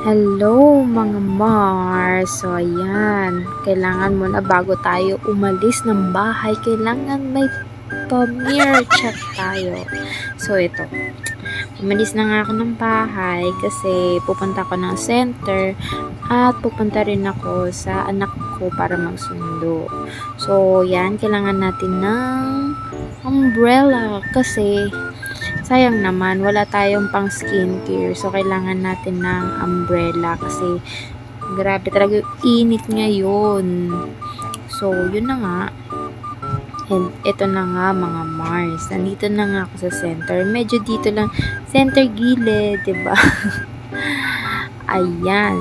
Hello mga Mars! So ayan, kailangan mo na bago tayo umalis ng bahay, kailangan may pa-mirror check tayo. So ito, umalis na nga ako ng bahay kasi pupunta ako ng center at pupunta rin ako sa anak ko para magsundo. So yan, kailangan natin ng umbrella kasi sayang naman, wala tayong pang skincare. So, kailangan natin ng umbrella kasi grabe talaga yung init ngayon. So, yun na nga. And ito na nga mga Mars. Nandito na nga ako sa center. Medyo dito lang, center gilid, ba? Ayan.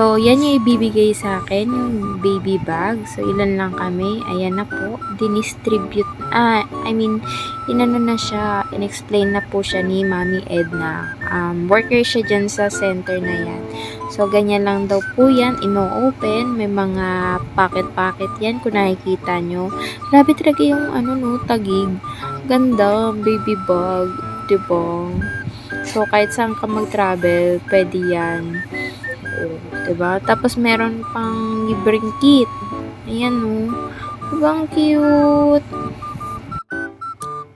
So, yan yung ibibigay sa akin, yung baby bag. So, ilan lang kami. Ayan na po. Dinistribute, ah, I mean, inano na siya, inexplain na po siya ni Mami Edna. Um, worker siya dyan sa center na yan. So, ganyan lang daw po yan. Ino-open. May mga packet-packet yan kung nakikita nyo. Grabe talaga yung ano no, tagig. Ganda, baby bag. Diba? So, kahit saan ka mag-travel, pwede yan. Oh, 'di ba? Tapos meron pang libreng kit. Ayan oh. Diba ang cute?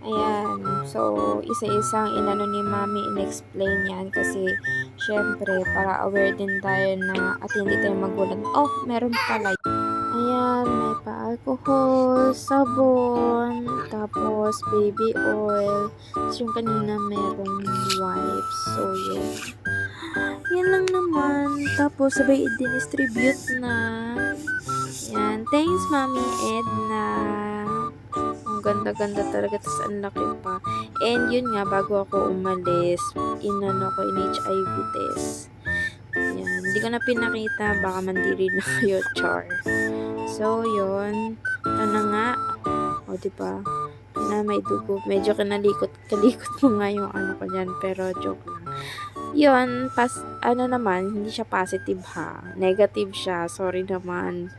Ayan. So, isa-isang inano ni Mami in-explain yan kasi syempre para aware din tayo na at hindi tayo magulat. Oh, meron pala. Ayan, may pa-alcohol, sabon, tapos baby oil. Tapos yung kanina merong wipes. So, yun. Yan lang naman. Tapos, sabay i-distribute na. Yan. Thanks, Mami Edna. Ang ganda-ganda talaga. Tapos, ang laki pa. And, yun nga, bago ako umalis, inano ko in HIV test. Yan. Hindi ko na pinakita. Baka mandiri na kayo, char. So, yun. Ito na nga. O, diba? Na may dugo. Medyo kinalikot, kalikot mo nga yung ano ko dyan. Pero, joke lang yun, pas, ano naman, hindi siya positive ha. Negative siya. Sorry naman.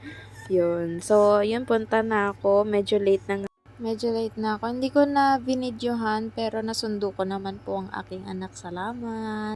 Yun. So, yun, punta na ako. Medyo late na nga- Medyo late na ako. Hindi ko na binidyohan, pero nasundo ko naman po ang aking anak. Salamat.